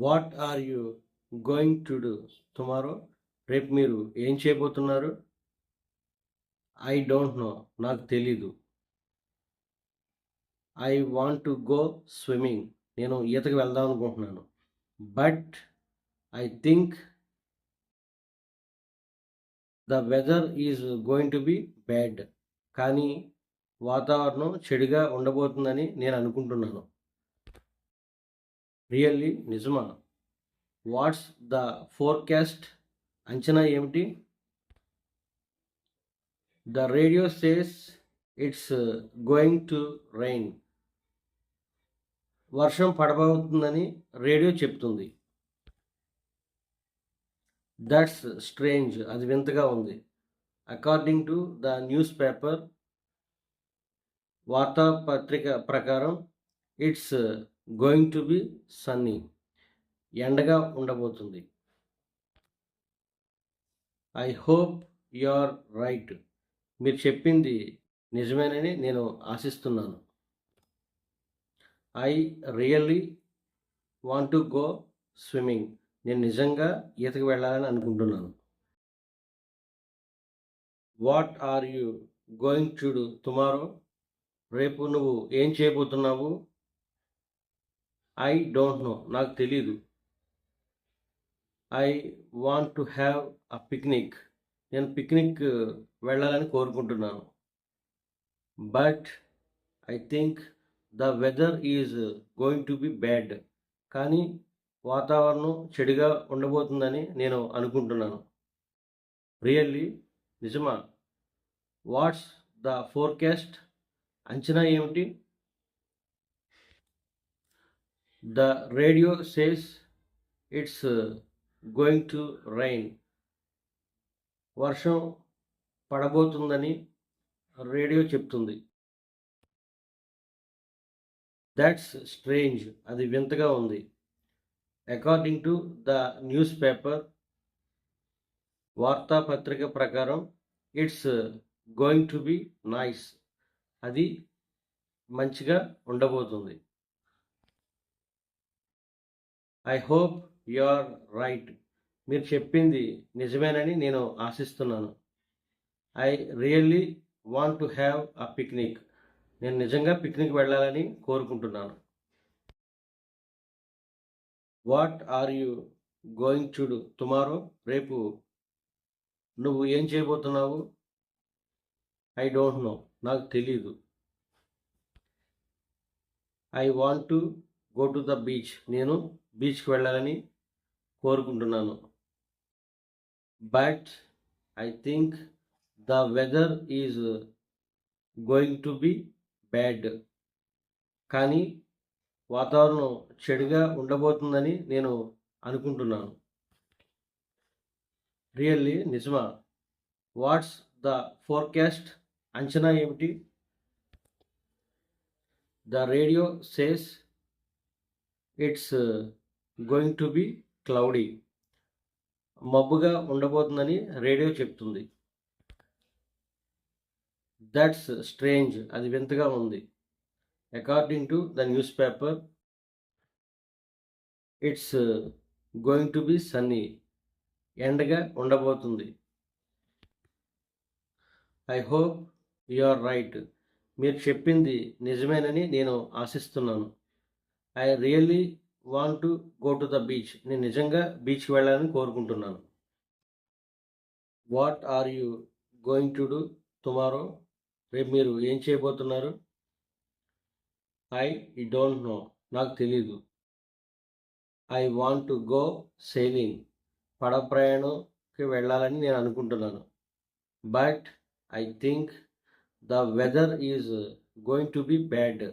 What are you going to do tomorrow రేపు మీరు ఏం చేయబోతున్నారు? ఐ డోంట్ నో నాకు తెలీదు. I want to go swimming నేను ఈతకు వెళ్దాం అనుకుంటున్నాను. But I think the weather is going to be bad కానీ వాతావరణం చెడుగా ఉండబోతుందని నేను అనుకుంటున్నాను. రియల్లీ నిజమా? వాట్స్ ద ఫోర్కాస్ట్ అంచనా ఏమిటి? The radio says it's going to rain. వర్షం పడబోతుందని రేడియో చెప్తుంది. దట్స్ స్ట్రేంజ్ అది వింతగా ఉంది. According to the newspaper వార్తాపత్రిక ప్రకారం it's going to be sunny ఎండగా ఉండబోతుంది. I hope you are right మీరు చెప్పింది నిజమేనని నేను ఆశిస్తున్నాను. I really want to go swimming నేను నిజంగా ఈతకు వెళ్ళాలని అనుకుంటున్నాను. What are you going to tomorrow రేపు నువ్వు ఏం చేయబోతున్నావు? ఐ డోంట్ నో నాకు తెలీదు. I want to have a picnic నేను పిక్నిక్ వెళ్ళాలని కోరుకుంటున్నాను. But I think the weather is going to be bad కానీ వాతావరణం చెడుగా ఉండబోతుందని నేను అనుకుంటున్నాను. రియల్లీ నిజమా? వాట్స్ ద ఫోర్కాస్ట్ అంచనా ఏమిటి? The radio says it's going to rain వర్షం పడబోతుందని రేడియో చెప్తుంది. దాట్స్ స్ట్రేంజ్ అది వింతగా ఉంది. According to the newspaper వార్తాపత్రిక ప్రకారం it's going to be nice అది మంచిగా ఉండబోతుంది. I hope you are right. మీరు చెప్పింది నిజమేనని నేను ఆశిస్తున్నాను. I really want to have a picnic. నేను నిజంగా పిక్నిక్ వెళ్ళాలని కోరుకుంటున్నాను. What are you going to tomorrow? రేపు నువ్వు ఏం చేయబోతున్నావు? I don't know. నాకు తెలీదు. I want to go to the beach నేను బీచ్కి వెళ్ళాలని కోరుకుంటున్నాను. But I think the weather is going to be bad కానీ వాతావరణం చెడుగా ఉండబోతుందని నేను అనుకుంటున్నాను. రియల్లీ నిజమా? వాట్స్ ద ఫోర్కాస్ట్ అంచనా ఏమిటి? The radio says it's going to be cloudy మబ్బుగా ఉండబోతుందని రేడియో చెప్తుంది. దట్స్ స్ట్రేంజ్ అది వింతగా ఉంది. According to the newspaper it's going to be sunny ఎండగా ఉండబోతుంది. I hope you are right మీరు చెప్పింది నిజమేనని నేను ఆశిస్తున్నాను. I really want to go to the beach నేను నిజంగా బీచ్కి వెళ్ళాలని కోరుకుంటున్నాను. What are you going to do tomorrow రేపు మీరు ఏం చేయబోతున్నారు? ఐ డోంట్ నో నాకు తెలీదు. I want to go sailing పడ ప్రయాణంకి వెళ్ళాలని నేను అనుకుంటున్నాను. But I think the weather is going to be bad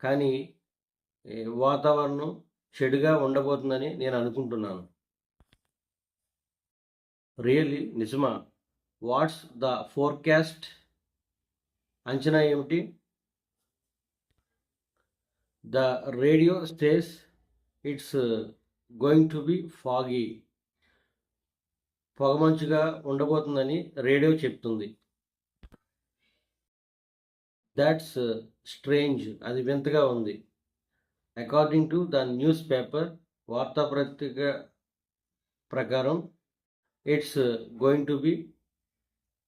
కానీ వాతావరణం చెడుగా ఉండబోతుందని నేను అనుకుంటున్నాను. రియల్లీ నిజమా? వాట్స్ ద ఫోర్కాస్ట్ అంచనా ఏమిటి? The radio stays it's going to be foggy పొగమంచుగా ఉండబోతుందని రేడియో చెప్తుంది. దాట్స్ స్ట్రేంజ్ uh, అది వింతగా ఉంది. According to the newspaper వార్తాపత్రిక ప్రకారం it's going to be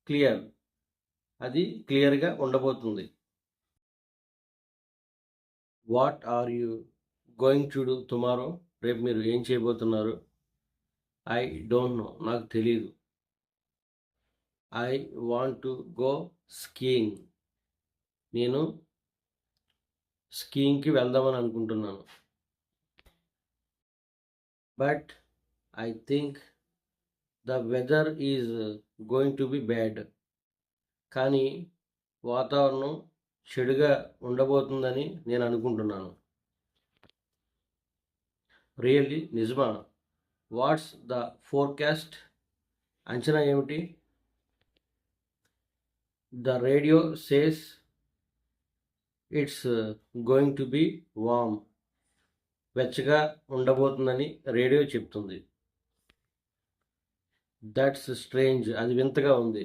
clear అది క్లియర్గా ఉండబోతుంది. What are you going to do tomorrow రేపు మీరు ఏం చేయబోతున్నారు? ఐ డోంట్ నో నాకు తెలియదు I want to go skiing నేను స్కీయింగ్కి వెళ్దామని అనుకుంటున్నాను. But I think the weather is going to be bad. కానీ వాతావరణం చెడుగా ఉండబోతుందని నేను అనుకుంటున్నాను. రియల్లీ నిజమా? What's the forecast? అంచనా ఏమిటి? The radio says it's going to be warm వెచ్చగా ఉండబోతుందని రేడియో చెప్తుంది. దట్స్ స్ట్రేంజ్ అది వింతగా ఉంది.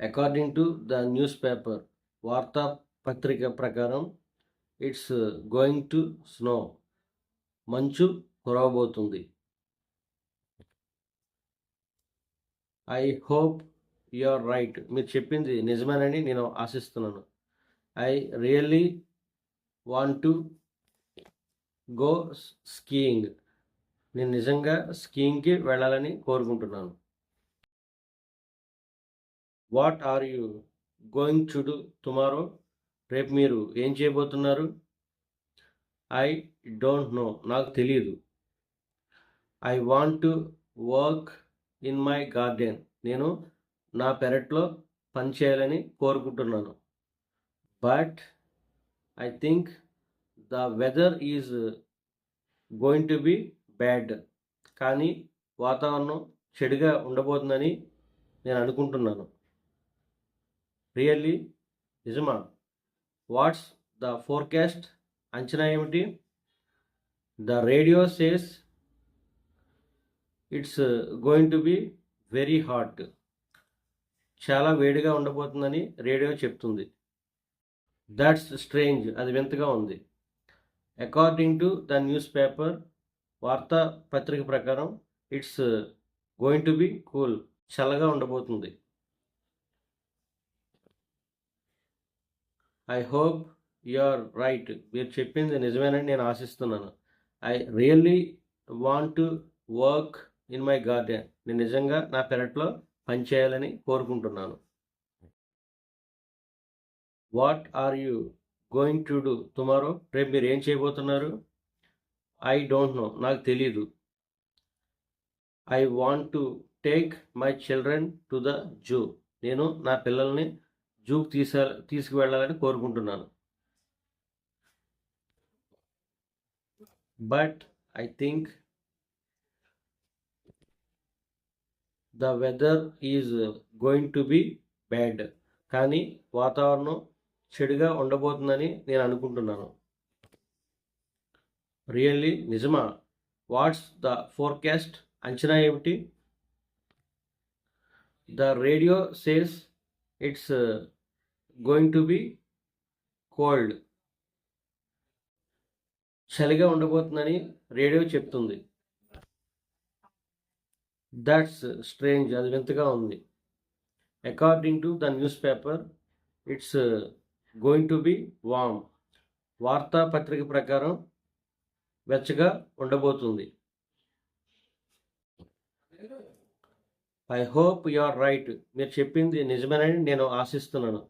According to the newspaper వార్తా పత్రిక ప్రకారం ఇట్స్ గోయింగ్ టు స్నో మంచు కురవబోతుంది. I hope you are right మీరు చెప్పింది నిజమేనని నేను ఆశిస్తున్నాను. I really want to go skiing నేను నిజంగా స్కీయింగ్కి వెళ్ళాలని కోరుకుంటున్నాను. What are you going to do tomorrow రేపు మీరు ఏం చేయబోతున్నారు? ఐ డోంట్ నో నాకు తెలియదు I want to work in my garden నేను నా పెరట్లో పని చేయాలని కోరుకుంటున్నాను. But I think the weather is going to be bad కానీ వాతావరణం చెడుగా ఉండబోతుందని నేను అనుకుంటున్నాను. రియల్లీ నిజమా? వాట్స్ ద ఫోర్కాస్ట్ అంచనా ఏమిటి? The radio says it's going to be very hot చాలా వేడిగా ఉండబోతుందని రేడియో చెప్తుంది. దట్స్ స్ట్రేంజ్ అది వింతగా ఉంది. According to the newspaper వార్తా పత్రిక ప్రకారం it's going to be cool చల్లగా ఉండబోతుంది. I hope you are right మీరు చెప్పింది నిజమేనని నేను ఆశిస్తున్నాను. I really want to work in my garden నేను నిజంగా నా పెరట్లో పనిచేయాలని కోరుకుంటున్నాను. What are you going to do tomorrow? రేపు మీరు ఏం చేయబోతున్నారు? I don't know. నాకు తెలీదు. I want to take my children to the zoo. నేను నా పిల్లల్ని జూకి తీసా తీసుకువెళ్ళాలని కోరుకుంటున్నాను. But I think the weather is going to be bad. కానీ వాతావరణం చెడుగా ఉండబోతుందని నేను అనుకుంటున్నాను. రియల్లీ నిజమా? వాట్స్ ద ఫోర్కాస్ట్ అంచనా ఏమిటి? The radio says it's going to be cold చలిగా ఉండబోతుందని రేడియో చెప్తుంది. దట్స్ స్ట్రేంజ్ అది వింతగా ఉంది. According to the newspaper it's going to be warm వార్తాపత్రిక ప్రకారం వెచ్చగా ఉండబోతుంది. I hope you are right మీరు చెప్పింది నిజమేనని నేను ఆశిస్తున్నాను.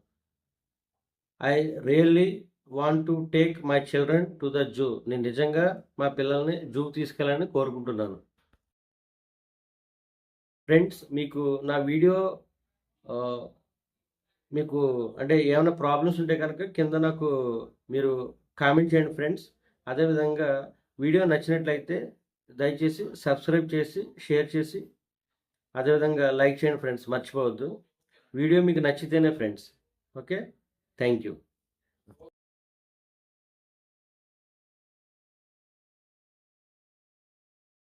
I really want to take my children to the zoo నేను నిజంగా మా పిల్లల్ని జూ తీసుకెళ్ళాలని కోరుకుంటున్నాను. ఫ్రెండ్స్ మీకు నా వీడియో మీకు అంటే ఏమైనా ప్రాబ్లమ్స్ ఉంటే కనుక కింద నాకు మీరు కామెంట్ చేయండి ఫ్రెండ్స్ అదేవిధంగా వీడియో నచ్చినట్లయితే దయచేసి సబ్స్క్రైబ్ చేసి షేర్ చేసి అదేవిధంగా లైక్ చేయండి ఫ్రెండ్స్ మర్చిపోవద్దు. వీడియో మీకు నచ్చితేనే ఫ్రెండ్స్ ఓకే థ్యాంక్ యూ